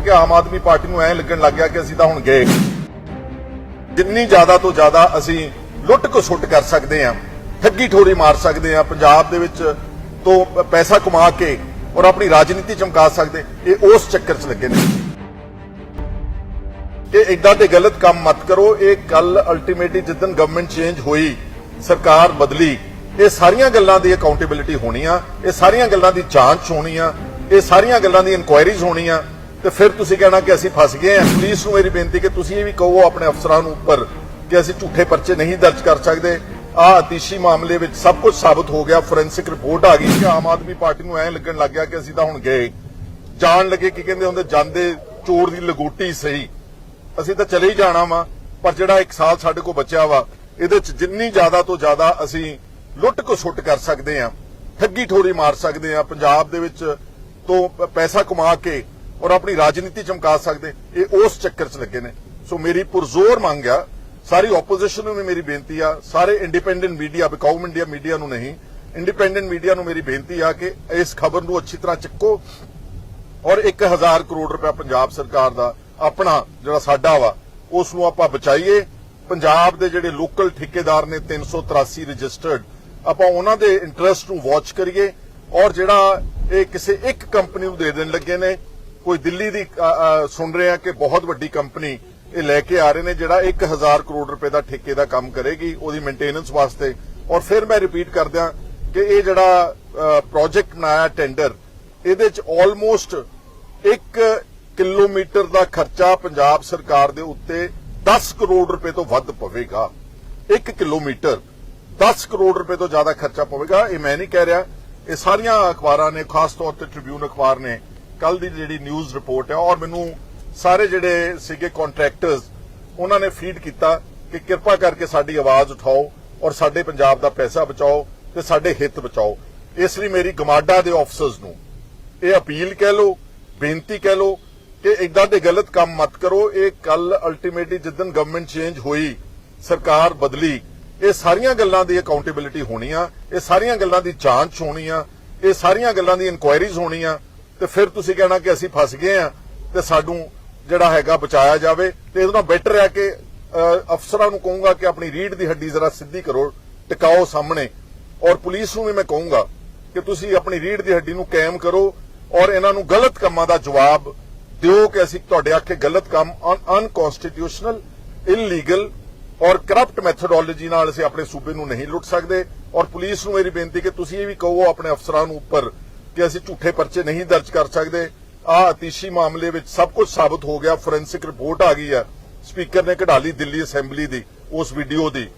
ਕਿ ਆਮ ਆਦਮੀ ਪਾਰਟੀ ਨੂੰ ਐ ਲੱਗਣ ਲੱਗ ਗਿਆ ਕਿ ਅਸੀਂ ਤਾਂ ਹੁਣ ਗਏ। ਜਿੰਨੀ ਜ਼ਿਆਦਾ ਤੋਂ ਜ਼ਿਆਦਾ ਅਸੀਂ ਲੁੱਟ ਖਸੁੱਟ ਕਰ ਸਕਦੇ ਹਾਂ ਠੱਗੀ ਠੋਰੀ ਮਾਰ ਸਕਦੇ ਹਾਂ, ਪੰਜਾਬ ਦੇ ਵਿੱਚ ਤੋਂ ਪੈਸਾ ਕਮਾ ਕੇ ਔਰ ਆਪਣੀ ਰਾਜਨੀਤੀ ਚਮਕਾ ਸਕਦੇ, ਇਹ ਉਸ ਚੱਕਰ 'ਚ ਲੱਗੇ ਨੇ। ਕਿ ਇਦਾਂ ਦੇ ਗਲਤ ਕੰਮ ਮਤ ਕਰੋ, ਇਹ ਕੱਲ ਅਲਟੀਮੇਟਲੀ ਜਿੱਦਨ ਗਵਰਨਮੈਂਟ ਚੇਂਜ ਹੋਈ, ਸਰਕਾਰ ਬਦਲੀ, ਇਹ ਸਾਰੀਆਂ ਗੱਲਾਂ ਦੀ ਅਕਾਊਂਟੇਬਿਲਿਟੀ ਹੋਣੀ ਆ, ਇਹ ਸਾਰੀਆਂ ਗੱਲਾਂ ਦੀ ਜਾਂਚ ਹੋਣੀ ਆ, ਇਹ ਸਾਰੀਆਂ ਗੱਲਾਂ ਦੀ ਇਨਕੁਆਇਰੀਜ਼ ਆ ਤੇ ਫਿਰ ਤੁਸੀਂ ਕਹਿਣਾ ਕਿ ਅਸੀਂ ਫਸ ਗਏ ਆ ਪੁਲਿਸ ਨੂੰ ਮੇਰੀ ਬੇਨਤੀ ਕਿ ਤੁਸੀਂ ਇਹ ਵੀ ਕਹੋ ਆਪਣੇ ਅਫਸਰਾਂ ਨੂੰ ਉੱਪਰ ਕਿ ਅਸੀਂ ਝੂਠੇ ਪਰਚੇ ਨਹੀਂ ਦਰਜ ਕਰ ਸਕਦੇ। ਆ ਅਤੀਸ਼ੀ ਮਾਮਲੇ ਵਿੱਚ ਸਭ ਕੁਝ ਸਾਬਤ ਹੋ ਗਿਆ, ਫੋਰੈਂਸਿਕ ਰਿਪੋਰਟ ਆ ਗਈ ਕਿ ਆਮ ਆਦਮੀ ਪਾਰਟੀ ਨੂੰ ਐ ਲੱਗਣ ਲੱਗ ਗਿਆ ਕਿ ਅਸੀਂ ਤਾਂ ਹੁਣ ਗਏ। ਜਾਣ ਲੱਗੇ ਕੀ ਕਹਿੰਦੇ ਹੁੰਦੇ, ਜਾਂਦੇ ਚੋਰ ਦੀ ਲਗੋਟੀ ਸਹੀ। ਅਸੀਂ ਤਾਂ ਚਲੇ ਹੀ ਜਾਣਾ ਵਾ, ਪਰ ਜਿਹੜਾ ਇੱਕ ਸਾਲ ਸਾਡੇ ਕੋਲ ਬਚਿਆ ਵਾ, ਇਹਦੇ ਚ ਜਿੰਨੀ ਜ਼ਿਆਦਾ ਤੋਂ ਜ਼ਿਆਦਾ ਅਸੀਂ ਲੁੱਟ ਖਸੁੱਟ ਕਰ ਸਕਦੇ ਆ ਠੱਗੀ ਠੋਰੀ ਮਾਰ ਸਕਦੇ ਆ ਪੰਜਾਬ ਦੇ ਵਿੱਚ ਤੋਂ ਪੈਸਾ ਕਮਾ ਕੇ ਔਰ ਆਪਣੀ ਰਾਜਨੀਤੀ ਚਮਕਾ ਸਕਦੇ। ਇਹ ਉਸ ਚੱਕਰ 'ਚ ਲੱਗੇ ਨੇ। ਸੋ ਮੇਰੀ ਪੁਰਜ਼ੋਰ ਮੰਗ ਆ, ਸਾਰੀ ਆਪੋਜੀਸ਼ਨ ਨੂੰ ਵੀ ਮੇਰੀ ਬੇਨਤੀ ਆ, ਸਾਰੇ ਇੰਡੀਪੈਂਡੈਂਟ ਮੀਡੀਆ ਬਿਕਾਊ ਇੰਡੀਆ ਮੀਡੀਆ ਨੂੰ ਨਹੀਂ ਇੰਡੀਪੈਂਡੈਂਟ ਮੀਡੀਆ ਨੂੰ ਮੇਰੀ ਬੇਨਤੀ ਆ ਕਿ ਇਸ ਖਬਰ ਨੂੰ ਅੱਛੀ ਤਰ੍ਹਾਂ ਚੱਕੋ ਔਰ 1000 ਕਰੋੜ ਰੁਪਏ ਪੰਜਾਬ ਸਰਕਾਰ ਦਾ ਆਪਣਾ ਜਿਹੜਾ ਸਾਡਾ ਵਾ, ਉਸ ਨੂੰ ਆਪਾਂ ਬਚਾਈਏ। ਪੰਜਾਬ ਦੇ ਜਿਹੜੇ ਲੋਕਲ ਠੇਕੇਦਾਰ ਨੇ 383 ਰਜਿਸਟਰਡ ਆਪਾਂ ਉਹਨਾਂ ਦੇ ਇੰਟਰਸਟ ਨੂੰ ਵਾਚ ਕਰੀਏ ਔਰ ਜਿਹੜਾ ਇਹ ਕਿਸੇ ਇੱਕ ਕੰਪਨੀ ਨੂੰ ਦੇ ਦੇਣ ਲੱਗੇ ਨੇ ਕੋਈ ਦਿੱਲੀ ਦੀ ਸੁਣ ਰਹੇ ਆ ਕਿ ਬਹੁਤ ਵੱਡੀ ਕੰਪਨੀ ਇਹ ਲੈ ਕੇ ਆ ਰਹੇ ਨੇ, ਜਿਹੜਾ 1000 ਕਰੋੜ ਰੁਪਏ ਦਾ ਠੇਕੇ ਦਾ ਕੰਮ ਕਰੇਗੀ ਉਹਦੀ ਮੇਨਟੇਨੈਂਸ ਵਾਸਤੇ। ਔਰ ਫਿਰ ਮੈਂ ਰਿਪੀਟ ਕਰਦਿਆਂ ਕਿ ਇਹ ਜਿਹੜਾ ਪ੍ਰੋਜੈਕਟ ਬਣਾਇਆ ਟੈਂਡਰ ਇਹਦੇ ਚ ਆਲਮੋਸਟ 1 ਕਿਲੋਮੀਟਰ ਦਾ ਖਰਚਾ ਪੰਜਾਬ ਸਰਕਾਰ ਦੇ ਉੱਤੇ 10 ਕਰੋੜ ਰੁਪਏ ਤੋਂ ਵੱਧ ਪਵੇਗਾ। 1 ਕਿਲੋਮੀਟਰ 10 ਕਰੋੜ ਰੁਪਏ ਤੋਂ ਜ਼ਿਆਦਾ ਖਰਚਾ ਪਵੇਗਾ, ਇਹ ਮੈਂ ਨਹੀਂ ਕਹਿ ਰਿਹਾ। ਇਹ ਸਾਰੀਆਂ ਅਖਬਾਰਾਂ ਨੇ, ਖਾਸ ਤੌਰ ਤੇ ਟ੍ਰਿਬਿਊਨ ਅਖਬਾਰ ਨੇ ਕੱਲ ਦੀ ਜਿਹੜੀ ਨਿਊਜ਼ ਰਿਪੋਰਟ ਹੈ, ਔਰ ਮੈਨੂੰ ਸਾਰੇ ਜਿਹੜੇ ਸੀਗੇ ਕੰਟਰੈਕਟਰਸ ਉਹਨਾਂ ਨੇ ਫੀਡ ਕੀਤਾ ਕਿ ਕਿਰਪਾ ਕਰਕੇ ਸਾਡੀ ਆਵਾਜ਼ ਉਠਾਓ ਔਰ ਸਾਡੇ ਪੰਜਾਬ ਦਾ ਪੈਸਾ ਬਚਾਓ ਤੇ ਸਾਡੇ ਹਿੱਤ ਬਚਾਓ। ਇਸ ਲਈ ਮੇਰੀ ਗਮਾਡਾ ਦੇ ਆਫਸਰਸ ਨੂੰ ਇਹ ਅਪੀਲ ਕਹਿ ਲਓ, ਬੇਨਤੀ ਕਹਿ ਲਓ ਕਿ ਇਦਾਂ ਦੇ ਗਲਤ ਕੰਮ ਮਤ ਕਰੋ। ਇਹ ਕੱਲ ਅਲਟੀਮੇਟਲੀ ਜਿੱਦਨ ਗਵਰਨਮੈਂਟ ਚੇਂਜ ਹੋਈ, ਸਰਕਾਰ ਬਦਲੀ, ਇਹ ਸਾਰੀਆਂ ਗੱਲਾਂ ਦੀ ਅਕਾਊਂਟੇਬਿਲਟੀ ਹੋਣੀ ਆ, ਇਹ ਸਾਰੀਆਂ ਗੱਲਾਂ ਦੀ ਜਾਂਚ ਹੋਣੀ ਆ, ਇਹ ਸਾਰੀਆਂ ਗੱਲਾਂ ਦੀ ਇਨਕੁਆਇਰੀਜ਼ ਹੋਣੀ ਆ ਤੇ ਫਿਰ ਤੁਸੀਂ ਕਹਿਣਾ ਕਿ ਅਸੀਂ ਫਸ ਗਏ ਆ ਤੇ ਸਾਨੂੰ ਜਿਹੜਾ ਹੈਗਾ ਬਚਾਇਆ ਜਾਵੇ ਤੇ ਇਹਦੇ ਨਾਲ ਬੈਟਰ ਹੈ ਕਿ ਅਫਸਰਾਂ ਨੂੰ ਕਹੂੰਗਾ ਕਿ ਆਪਣੀ ਰੀੜ ਦੀ ਹੱਡੀ ਜ਼ਰਾ ਸਿੱਧੀ ਕਰੋ, ਟਿਕਾਓ ਸਾਹਮਣੇ। ਔਰ ਪੁਲਿਸ ਨੂੰ ਵੀ ਮੈਂ ਕਹੂੰਗਾ ਕਿ ਤੁਸੀਂ ਆਪਣੀ ਰੀੜ ਦੀ ਹੱਡੀ ਨੂੰ ਕਾਇਮ ਕਰੋ ਔਰ ਇਹਨਾਂ ਨੂੰ ਗਲਤ ਕੰਮਾਂ ਦਾ ਜਵਾਬ ਦਿਓ ਕਿ ਅਸੀਂ ਤੁਹਾਡੇ ਆਖੇ ਗਲਤ ਕੰਮ ਅਨਕਨਸਟੀਟਿਊਸ਼ਨਲ ਇਲੀਗਲ ਔਰ ਕਰਪਟ ਮੈਥੋਡੋਲੋਜੀ ਨਾਲ ਅਸੀਂ ਆਪਣੇ ਸੂਬੇ ਨੂੰ ਨਹੀਂ ਲੁੱਟ ਸਕਦੇ। ਔਰ ਪੁਲਿਸ ਨੂੰ ਮੇਰੀ ਬੇਨਤੀ ਕਿ ਤੁਸੀਂ ਇਹ ਵੀ ਕਹੋ ਆਪਣੇ ਅਫਸਰਾਂ ਨੂੰ ਉੱਪਰ ਕਿ ਅਸੀਂ ਝੂਠੇ ਪਰਚੇ ਨਹੀਂ ਦਰਜ ਕਰ ਸਕਦੇ। ਆ ਅਤੀਸ਼ੀ ਮਾਮਲੇ ਵਿੱਚ ਸਭ ਕੁਝ ਸਾਬਤ ਹੋ ਗਿਆ, ਫੋਰੈਂਸਿਕ ਰਿਪੋਰਟ ਆ ਗਈ ਹੈ। ਸਪੀਕਰ ਨੇ ਕਢਾ ਲਈ ਦਿੱਲੀ ਅਸੈਂਬਲੀ ਦੀ, ਉਸ ਵੀਡੀਓ ਦੀ।